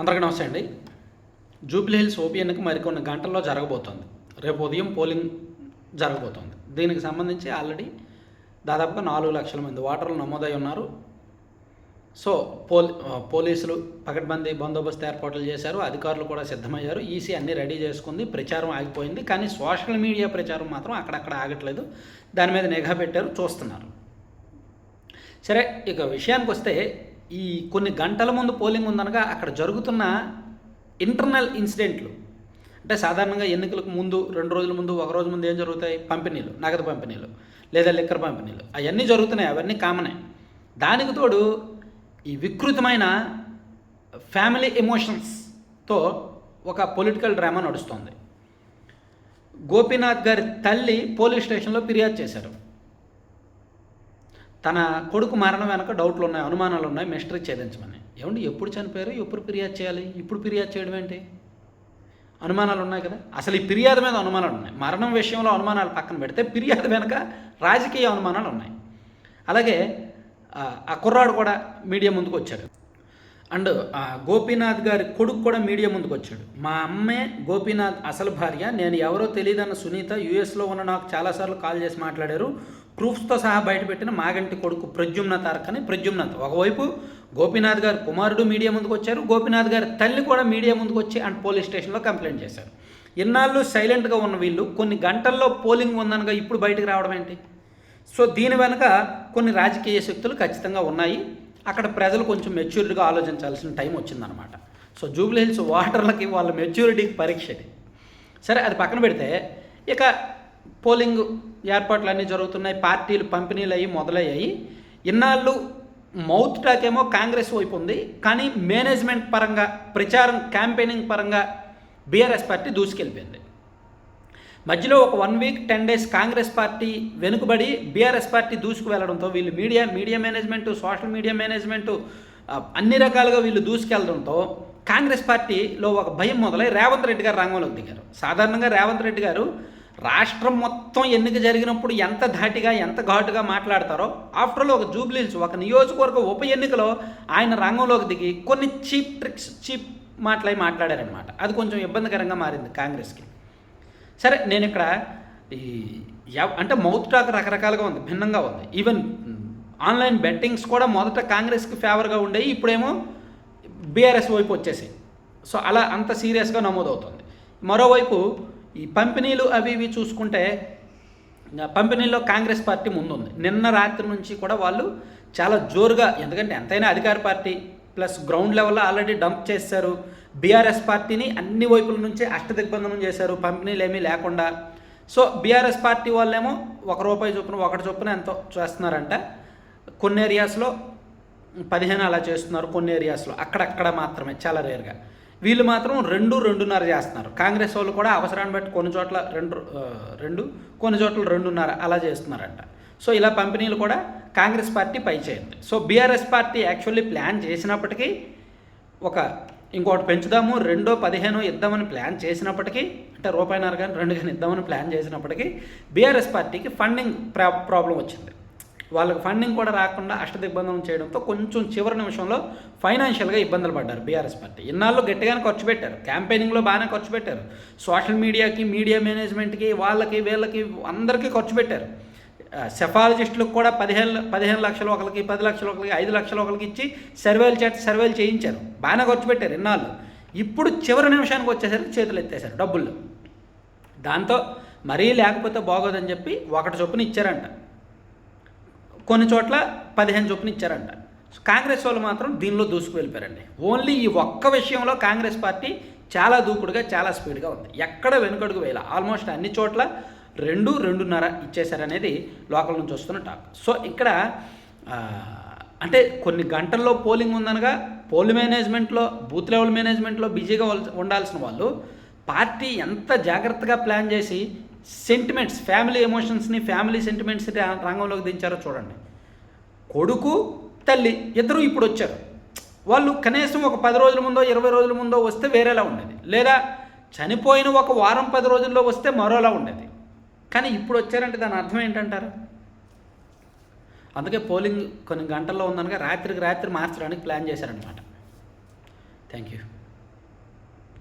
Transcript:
అందరికీ నమస్తే అండి. జూబ్లీ హిల్స్ ఓపీ ఎన్నిక మరికొన్ని గంటల్లో జరగబోతోంది. రేపు ఉదయం పోలింగ్ జరగబోతోంది. దీనికి సంబంధించి ఆల్రెడీ దాదాపుగా నాలుగు లక్షల మంది ఓటర్లు నమోదై ఉన్నారు. సో పోల్ పోలీసులు పకడ్బందీ బందోబస్తు ఏర్పాట్లు చేశారు. అధికారులు కూడా సిద్ధమయ్యారు. ఈసీ అన్ని రెడీ చేసుకుంది. ప్రచారం ఆగిపోయింది. కానీ సోషల్ మీడియా ప్రచారం మాత్రం అక్కడక్కడ ఆగట్లేదు. దాని మీద నిఘా పెట్టారు. చూస్తున్నారు. సరే ఇక విషయానికి వస్తే ఈ కొన్ని గంటల ముందు పోలింగ్ ఉందనగా అక్కడ జరుగుతున్న ఇంటర్నల్ ఇన్సిడెంట్లు. అంటే సాధారణంగా ఎన్నికలకు ముందు రెండు రోజుల ముందు ఒక రోజు ముందు ఏం జరుగుతాయి? పంపిణీలు నగదు పంపిణీలు లేదా లిక్కర్ పంపిణీలు. అవన్నీ జరుగుతున్నాయి అవన్నీ కామనే. దానికి తోడు ఈ వికృతమైన ఫ్యామిలీ ఎమోషన్స్తో ఒక పొలిటికల్ డ్రామా నడుస్తుంది. గోపీనాథ్ గారి తల్లి పోలీస్ స్టేషన్లో ఫిర్యాదు చేశారు. తన కొడుకు మరణం వెనక డౌట్లు ఉన్నాయి అనుమానాలు ఉన్నాయి మిస్టరీ ఛేదించమని ఏమండి ఎప్పుడు చనిపోయారు? ఎప్పుడు ఫిర్యాదు చేయాలి? ఇప్పుడు ఫిర్యాదు చేయడం ఏంటి? అనుమానాలు ఉన్నాయి కదా. అసలు ఈ ఫిర్యాదు మీద అనుమానాలు ఉన్నాయి మరణం విషయంలో అనుమానాలు పక్కన పెడితే ఫిర్యాదు వెనక రాజకీయ అనుమానాలు ఉన్నాయి అలాగే ఆ, కుర్రాడు కూడా మీడియా ముందుకు వచ్చాడు. అండ్ గోపీనాథ్ గారి కొడుకు కూడా మీడియా ముందుకు వచ్చాడు. మా అమ్మే గోపీనాథ్ అసలు భార్య నేను ఎవరో తెలియదన్న సునీత యూఎస్లో ఉన్న నాకు చాలాసార్లు కాల్ చేసి మాట్లాడారు. ప్రూఫ్స్తో సహా బయటపెట్టిన మాగంటి కొడుకు ప్రద్యుమ్న తారక్ అని ప్రద్యుమ్నత్. ఒకవైపు గోపీనాథ్ గారు కుమారుడు మీడియా ముందుకు వచ్చారు గోపీనాథ్ గారి తల్లి కూడా మీడియా ముందుకు వచ్చి అండ్ పోలీస్ స్టేషన్లో కంప్లైంట్ చేశారు. ఇన్నాళ్ళు సైలెంట్గా ఉన్న వీళ్ళు కొన్ని గంటల్లో పోలింగ్ ఉందనగా ఇప్పుడు బయటకు రావడం ఏంటి? సో దీని వెనుక కొన్ని రాజకీయ శక్తులు ఖచ్చితంగా ఉన్నాయి. అక్కడ ప్రజలు కొంచెం మెచ్యూరిటీగా ఆలోచించాల్సిన టైం వచ్చిందనమాట. సో జూబ్లీహిల్స్ వాటర్లకి వాళ్ళ మెచ్యూరిటీకి పరీక్ష సరే అది పక్కన పెడితే ఇక పోలింగ్ ఏర్పాట్లు అన్నీ జరుగుతున్నాయి పార్టీలు పంపిణీలు అయ్యి మొదలయ్యాయి. ఇన్నాళ్ళు మౌత్ టాక్ ఏమో కాంగ్రెస్ వైపు ఉంది కానీ మేనేజ్మెంట్ పరంగా ప్రచారం క్యాంపెయినింగ్ పరంగా బీఆర్ఎస్ పార్టీ దూసుకెళ్ళిపోయింది. మధ్యలో ఒక one week ten days Congress party వెనుకబడి బీఆర్ఎస్ పార్టీ దూసుకు వెళ్ళడంతో వీళ్ళు media media management social media management అన్ని రకాలుగా వీళ్ళు దూసుకెళ్ళడంతో కాంగ్రెస్ పార్టీలో ఒక భయం మొదలై రేవంత్ రెడ్డి గారు రంగంలోకి దిగారు. సాధారణంగా రేవంత్ రెడ్డి గారు రాష్ట్రం మొత్తం ఎన్నిక జరిగినప్పుడు ఎంత ధాటిగా ఎంత ఘాటుగా మాట్లాడతారో ఆఫ్టర్లో ఒక జూబ్లీల్స్ ఒక నియోజకవర్గ ఉప ఎన్నికలో ఆయన రంగంలోకి దిగి కొన్ని చీప్ ట్రిక్స్ చీప్ మాటలై మాట్లాడారనమాట అది కొంచెం ఇబ్బందికరంగా మారింది కాంగ్రెస్కి. సరే నేను ఇక్కడ ఈ అంటే మౌత్ టాక్ రకరకాలుగా ఉంది భిన్నంగా ఉంది. ఈవెన్ ఆన్లైన్ బెట్టింగ్స్ కూడా మొదట కాంగ్రెస్కి ఫేవర్గా ఉండేవి ఇప్పుడేమో బీఆర్ఎస్ వైపు వచ్చేసాయి. సో అలా అంత సీరియస్గా నమోదవుతుంది. మరోవైపు ఈ పంపిణీలు అవి ఇవి చూసుకుంటే పంపిణీలో కాంగ్రెస్ పార్టీ ముందుంది. నిన్న రాత్రి నుంచి కూడా వాళ్ళు చాలా జోరుగా ఎందుకంటే ఎంతైనా అధికార పార్టీ ప్లస్ గ్రౌండ్ లెవెల్లో ఆల్రెడీ డంప్ చేశారు. బీఆర్ఎస్ పార్టీని అన్ని వైపుల నుంచి అష్టదిగ్బంధనం చేశారు. పంపిణీలు ఏమీ లేకుండా. సో బీఆర్ఎస్ పార్టీ వాళ్ళేమో ఒక రూపాయి చొప్పున ఒకటి చొప్పున ఎంతో చేస్తున్నారంట. కొన్ని ఏరియాస్లో పదిహేను అలా చేస్తున్నారు కొన్ని ఏరియాస్లో అక్కడక్కడ మాత్రమే చాలా రేర్గా వీళ్ళు మాత్రం రెండు రెండున్నర చేస్తున్నారు. కాంగ్రెస్ వాళ్ళు కూడా అవసరాన్ని బట్టి కొన్ని చోట్ల రెండు రెండు కొన్ని చోట్ల రెండున్నర అలా చేస్తున్నారంట. సో ఇలా పంపిణీలు కూడా కాంగ్రెస్ పార్టీ పై చేయండి. So BRS party actually plan చేసినప్పటికీ ఒక ఇంకోటి పెంచుదాము రెండో పదిహేను ఇద్దామని ప్లాన్ చేసినప్పటికీ అంటే రూపాయిన్నర కానీ రెండు కానీ ఇద్దామని ప్లాన్ చేసినప్పటికీ బీఆర్ఎస్ పార్టీకి ఫండింగ్ ప్రా ప్రాబ్లం వచ్చింది. వాళ్ళకి ఫండింగ్ కూడా రాకుండా అష్టదిగ్బంధనం చేయడంతో కొంచెం చివరి నిమిషంలో ఫైనాన్షియల్గా ఇబ్బందులు పడ్డారు బీఆర్ఎస్ పార్టీ. ఇన్నాళ్ళు గట్టిగానే ఖర్చు పెట్టారు. క్యాంపెయినింగ్లో బాగానే ఖర్చు పెట్టారు. సోషల్ మీడియాకి మీడియా మేనేజ్మెంట్కి వాళ్ళకి వీళ్ళకి అందరికీ ఖర్చు పెట్టారు. సెఫాలజిస్టులకు కూడా పదిహేను పదిహేను లక్షలు ఒకరికి పది లక్షలు ఒకరికి ఐదు లక్షలు ఒకరికి ఇచ్చి సర్వేలు చేత సర్వేలు చేయించారు. బాగానే ఖర్చు పెట్టారు ఇన్నాళ్ళు. ఇప్పుడు చివరి నిమిషానికి వచ్చేసరికి చేతులు ఎత్తేసారు డబ్బులు. దాంతో మరీ లేకపోతే బాగోదని చెప్పి ఒకటి చొప్పున ఇచ్చారంట. కొన్ని చోట్ల పదిహేను చొప్పున ఇచ్చారంట. కాంగ్రెస్ వాళ్ళు మాత్రం దీనిలో దూసుకు వెళ్ళిపోయారండి. ఓన్లీ ఈ ఒక్క విషయంలో కాంగ్రెస్ పార్టీ చాలా దూకుడుగా చాలా స్పీడ్గా ఉంది. ఎక్కడ వెనుకడుగు వేయాల. ఆల్మోస్ట్ అన్ని చోట్ల రెండు రెండున్నర ఇచ్చేశారనేది లోకల్ నుంచి వస్తున్న టాక్. సో ఇక్కడ అంటే కొన్ని గంటల్లో పోలింగ్ ఉందనగా పోల్ మేనేజ్మెంట్లో బూత్ లెవెల్ మేనేజ్మెంట్లో బిజీగా ఉండాల్సిన వాళ్ళు పార్టీ ఎంత జాగ్రత్తగా ప్లాన్ చేసి సెంటిమెంట్స్ ఫ్యామిలీ ఎమోషన్స్ని ఫ్యామిలీ సెంటిమెంట్స్ని రంగంలోకి దించారో చూడండి. కొడుకు తల్లి ఇద్దరు ఇప్పుడు వచ్చారు. వాళ్ళు కనీసం ఒక పది రోజుల ముందో ఇరవై రోజుల ముందో వస్తే వేరేలా ఉండేది. లేదా చనిపోయిన ఒక వారం పది రోజుల్లో వస్తే మరోలా ఉండేది. కానీ ఇప్పుడు వచ్చారంటే దాని అర్థం ఏంటంటారు? అందుకే పోలింగ్ కొన్ని గంటల్లో ఉందనగా రాత్రికి రాత్రి మార్చడానికి ప్లాన్ చేశారనమాట థ్యాంక్ యూ